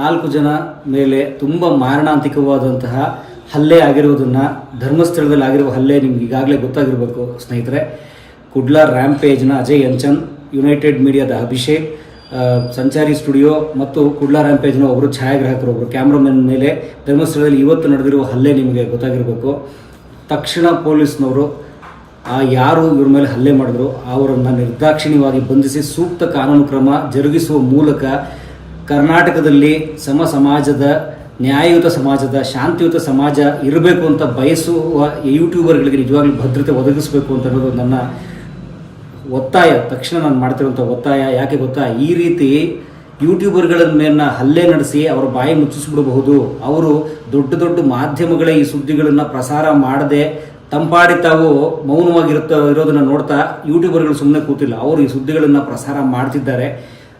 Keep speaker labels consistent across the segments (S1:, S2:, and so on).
S1: ನಾಲ್ಕು ಜನ ಮೇಲೆ ತುಂಬ ಮಾರಣಾಂತಿಕವಾದಂತಹ ಹಲ್ಲೆ ಆಗಿರುವುದನ್ನು ಧರ್ಮಸ್ಥಳದಲ್ಲಿ ಆಗಿರುವ ಹಲ್ಲೆ ನಿಮ್ಗೆ ಈಗಾಗಲೇ ಗೊತ್ತಾಗಿರಬೇಕು, ಸ್ನೇಹಿತರೆ. ಕುಡ್ಲಾ ರ್ಯಾಂಪೇಜ್ನ ಅಜಯ್ ಅಂಚನ್, ಯುನೈಟೆಡ್ ಮೀಡಿಯಾದ ಅಭಿಷೇಕ್ ಸಂಚಾರಿ ಸ್ಟುಡಿಯೋ ಮತ್ತು ಕುಡ್ಲಾ ರ್ಯಾಂಪೇಜ್ನ ಒಬ್ಬರು ಛಾಯಾಗ್ರಾಹಕರು ಒಬ್ಬರು ಕ್ಯಾಮ್ರಾಮನ್ ಮೇಲೆ ಧರ್ಮಸ್ಥಳದಲ್ಲಿ ಇವತ್ತು ನಡೆದಿರುವ ಹಲ್ಲೆ ನಿಮಗೆ ಗೊತ್ತಾಗಿರಬೇಕು. ತಕ್ಷಣ ಪೊಲೀಸ್ನವರು ಆ ಯಾರು ಇವ್ರ ಮೇಲೆ ಹಲ್ಲೆ ಮಾಡಿದ್ರು, ಅವರನ್ನು ನಿರ್ದಾಕ್ಷಿಣ್ಯವಾಗಿ ಬಂಧಿಸಿ ಸೂಕ್ತ ಕಾನೂನು ಕ್ರಮ ಜರುಗಿಸುವ ಮೂಲಕ ಕರ್ನಾಟಕದಲ್ಲಿ ಸಮ ಸಮಾಜದ, ನ್ಯಾಯಯುತ ಸಮಾಜದ, ಶಾಂತಿಯುತ ಸಮಾಜ ಇರಬೇಕು ಅಂತ ಬಯಸುವ ಯೂಟ್ಯೂಬರ್ಗಳಿಗೆ ನಿಜವಾಗ್ಲೂ ಭದ್ರತೆ ಒದಗಿಸಬೇಕು ಅಂತ ಅನ್ನೋದು ನನ್ನ ಒತ್ತಾಯ. ತಕ್ಷಣ ನಾನು ಮಾಡ್ತಿರುವಂಥ ಒತ್ತಾಯ. ಯಾಕೆ ಗೊತ್ತಾ? ಈ ರೀತಿ ಯೂಟ್ಯೂಬರ್ಗಳ ಮೇಲಿನ ಹಲ್ಲೆ ನಡೆಸಿ ಅವರ ಬಾಯಿ ಮುಚ್ಚಿಸ್ಬಿಡಬಹುದು. ಅವರು ದೊಡ್ಡ ದೊಡ್ಡ ಮಾಧ್ಯಮಗಳೇ ಈ ಸುದ್ದಿಗಳನ್ನು ಪ್ರಸಾರ ಮಾಡದೆ ತಂಪಾಡಿ ತಾವು ಮೌನವಾಗಿರುತ್ತ ಇರೋದನ್ನು ನೋಡ್ತಾ ಯೂಟ್ಯೂಬರ್ಗಳು ಸುಮ್ಮನೆ ಕೂತಿಲ್ಲ. ಅವರು ಈ ಸುದ್ದಿಗಳನ್ನು ಪ್ರಸಾರ ಮಾಡ್ತಿದ್ದಾರೆ.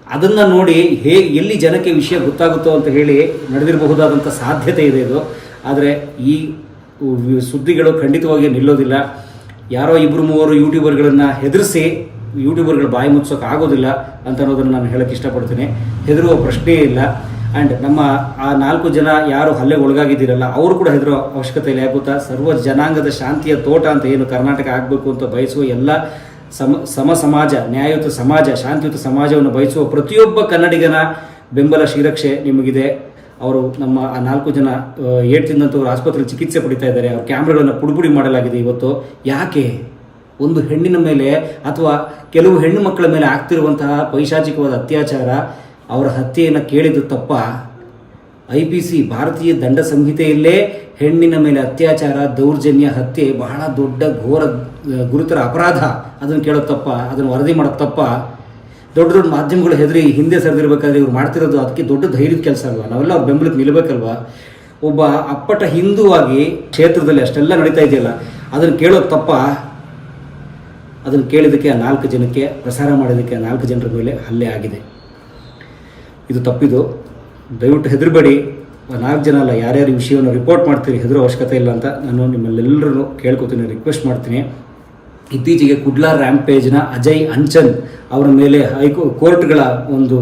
S1: ಅದನ್ನು ನೋಡಿ ಹೇಗೆ ಎಲ್ಲಿ ಜನಕ್ಕೆ ವಿಷಯ ಗೊತ್ತಾಗುತ್ತೋ ಅಂತ ಹೇಳಿ ನಡೆದಿರಬಹುದಾದಂಥ ಸಾಧ್ಯತೆ ಇದೆ ಇದು ಆದರೆ ಈ ಸುದ್ದಿಗಳು ಖಂಡಿತವಾಗಿ ನಿಲ್ಲೋದಿಲ್ಲ. ಯಾರೋ ಇಬ್ಬರು ಮೂವರು ಯೂಟ್ಯೂಬರ್ಗಳನ್ನು ಹೆದರಿಸಿ ಯೂಟ್ಯೂಬರ್ಗಳು ಬಾಯಿ ಮುಚ್ಚೋಕೆ ಆಗೋದಿಲ್ಲ ಅಂತ ಅನ್ನೋದನ್ನು ನಾನು ಹೇಳೋಕ್ಕೆ ಇಷ್ಟಪಡ್ತೀನಿ. ಹೆದರುವ ಪ್ರಶ್ನೆಯೇ ಇಲ್ಲ. ಆ್ಯಂಡ್ ನಮ್ಮ ಆ ನಾಲ್ಕು ಜನ ಯಾರು ಹಲ್ಲೆಗೆ ಒಳಗಾಗಿದ್ದೀರಲ್ಲ, ಅವರು ಕೂಡ ಹೆದರೋ ಅವಶ್ಯಕತೆ ಇಲ್ಲ. ಯಾಕೆ ಗೊತ್ತಾ ಸರ್ವ ಜನಾಂಗದ ಶಾಂತಿಯ ತೋಟ ಅಂತ ಏನು ಕರ್ನಾಟಕ ಆಗಬೇಕು ಅಂತ ಬಯಸುವ ಎಲ್ಲ ಸಮ ಸಮ ಸಮಾಜ, ನ್ಯಾಯಯುತ ಸಮಾಜ, ಶಾಂತಿಯುತ ಸಮಾಜವನ್ನು ಬಯಸುವ ಪ್ರತಿಯೊಬ್ಬ ಕನ್ನಡಿಗನ ಬೆಂಬಲ ಶ್ರೀರಕ್ಷೆ ನಿಮಗಿದೆ. ಅವರು ನಮ್ಮ ಆ ನಾಲ್ಕು ಜನ ಏಟ್ ತಿಂದಂಥವ್ರು ಆಸ್ಪತ್ರೆಯಲ್ಲಿ ಚಿಕಿತ್ಸೆ ಪಡಿತಾ ಇದ್ದಾರೆ. ಅವ್ರ ಕ್ಯಾಮ್ರಾಗಳನ್ನು ಪುಡಿಪುಡಿ ಮಾಡಲಾಗಿದೆ ಇವತ್ತು. ಯಾಕೆ? ಒಂದು ಹೆಣ್ಣಿನ ಮೇಲೆ ಅಥವಾ ಕೆಲವು ಹೆಣ್ಣು ಮಕ್ಕಳ ಮೇಲೆ ಆಗ್ತಿರುವಂತಹ ಪೈಶಾಚಿಕವಾದ ಅತ್ಯಾಚಾರ, ಅವರ ಹತ್ಯೆಯನ್ನು ಕೇಳಿದ್ದು ತಪ್ಪ? ಐ ಪಿ ಸಿ ಭಾರತೀಯ ದಂಡ ಸಂಹಿತೆಯಲ್ಲೇ ಹೆಣ್ಣಿನ ಮೇಲೆ ಅತ್ಯಾಚಾರ, ದೌರ್ಜನ್ಯ, ಹತ್ಯೆ ಬಹಳ ದೊಡ್ಡ ಘೋರ ಗುರುತರ ಅಪರಾಧ. ಅದನ್ನು ಕೇಳೋ ತಪ್ಪ, ಅದನ್ನು ವರದಿ ಮಾಡೋದು ತಪ್ಪ. ದೊಡ್ಡ ದೊಡ್ಡ ಮಾಧ್ಯಮಗಳು ಹೆದರಿ ಹಿಂದೆ ಸರಿದಿರಬೇಕಾದ್ರೆ ಇವ್ರು ಮಾಡ್ತಿರೋದು ಅದಕ್ಕೆ ದೊಡ್ಡ ಧೈರ್ಯದ ಕೆಲಸ ಅಲ್ವಾ? ನಾವೆಲ್ಲ ಅವ್ರ ಬೆಂಬಲಕ್ಕೆ ನಿಲ್ಲಬೇಕಲ್ವಾ? ಒಬ್ಬ ಅಪ್ಪಟ ಹಿಂದೂವಾಗಿ ಕ್ಷೇತ್ರದಲ್ಲಿ ಅಷ್ಟೆಲ್ಲ ನಡೀತಾ ಇದೆಯಲ್ಲ, ಅದನ್ನು ಕೇಳೋದು ತಪ್ಪ. ಅದನ್ನು ಕೇಳಿದ್ದಕ್ಕೆ ಆ ನಾಲ್ಕು ಜನಕ್ಕೆ, ಪ್ರಸಾರ ಮಾಡೋದಕ್ಕೆ ನಾಲ್ಕು ಜನರ ಮೇಲೆ ಹಲ್ಲೆ ಆಗಿದೆ. ಇದು ತಪ್ಪಿದು. ದಯವಿಟ್ಟು ಹೆದರಬೇಡಿ. ನಾಲ್ಕು ಜನ ಅಲ್ಲ, ಯಾರ್ಯಾರು ವಿಷಯವನ್ನು ರಿಪೋರ್ಟ್ ಮಾಡ್ತೀರಿ, ಹೆದರೋ ಅವಶ್ಯಕತೆ ಇಲ್ಲ ಅಂತ ನಾನು ನಿಮ್ಮಲ್ಲೆಲ್ಲರೂ ಕೇಳ್ಕೊತೀನಿ ರಿಕ್ವೆಸ್ಟ್ ಮಾಡ್ತೀನಿ. ಇತ್ತೀಚೆಗೆ ಕುಡ್ಲಾ ರ್ಯಾಂಪೇಜ್ನ ಅಜಯ್ ಅಂಚನ್ ಅವರ ಮೇಲೆ ಹೈಕೋ ಕೋರ್ಟ್ಗಳ ಒಂದು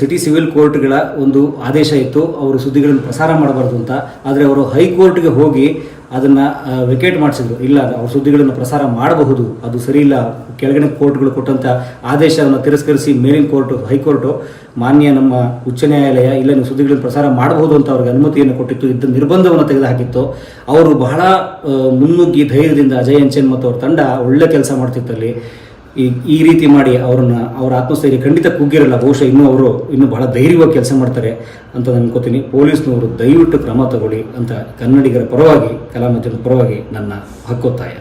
S1: ಸಿಟಿ ಸಿವಿಲ್ ಕೋರ್ಟ್ಗಳ ಒಂದು ಆದೇಶ ಇತ್ತು. ಅವರು ಸುದ್ದಿಗಳನ್ನು ಪ್ರಸಾರ ಮಾಡಬಾರ್ದು ಅಂತ. ಆದರೆ ಅವರು ಹೈಕೋರ್ಟ್ಗೆ ಹೋಗಿ ಅದನ್ನು ವೆಕೇಟ್ ಮಾಡಿಸಿದ್ರು. ಇಲ್ಲ ಅವ್ರ ಸುದ್ದಿಗಳನ್ನು ಪ್ರಸಾರ ಮಾಡಬಹುದು. ಅದು ಸರಿ ಇಲ್ಲ ಕೆಳಗಿನ ಕೋರ್ಟ್ಗಳು ಕೊಟ್ಟಂಥ ಆದೇಶವನ್ನು ತಿರಸ್ಕರಿಸಿ ಮೇಲಿನ ಕೋರ್ಟು, ಹೈಕೋರ್ಟು, ಮಾನ್ಯ ನಮ್ಮ ಉಚ್ಚ ನ್ಯಾಯಾಲಯ, ಇಲ್ಲ ನೀವು ಸುದ್ದಿಗಳನ್ನು ಪ್ರಸಾರ ಮಾಡಬಹುದು ಅಂತ ಅವ್ರಿಗೆ ಅನುಮತಿಯನ್ನು ಕೊಟ್ಟಿತ್ತು. ಇದ್ದ ನಿರ್ಬಂಧವನ್ನು ತೆಗೆದುಹಾಕಿತ್ತು. ಅವರು ಬಹಳ ಮುನ್ನುಗ್ಗಿ ಧೈರ್ಯದಿಂದ ಅಜಯ್ ಅಂಚನ್ ಮತ್ತು ಅವ್ರ ತಂಡ ಒಳ್ಳೆ ಕೆಲಸ ಮಾಡ್ತಿತ್ತಲ್ಲಿ. ಈ ಈ ರೀತಿ ಮಾಡಿ ಅವ್ರನ್ನ, ಅವರ ಆತ್ಮಸ್ಥೈರ್ಯ ಖಂಡಿತ ಕುಗ್ಗಿರಲ್ಲ, ಬಹುಶಃ ಇನ್ನೂ ಅವರು ಇನ್ನೂ ಬಹಳ ಧೈರ್ಯವಾಗಿ ಕೆಲಸ ಮಾಡ್ತಾರೆ ಅಂತ ನಾನು ಅನ್ಕೋತೀನಿ. ಪೊಲೀಸ್ನವರು ದಯವಿಟ್ಟು ಕ್ರಮ ತಗೊಳ್ಳಿ ಅಂತ ಕನ್ನಡಿಗರ ಪರವಾಗಿ ಕಲಾಮಾಧ್ಯಮದ ಪರವಾಗಿ ನನ್ನ ಹಕ್ಕೊತ್ತಾಯ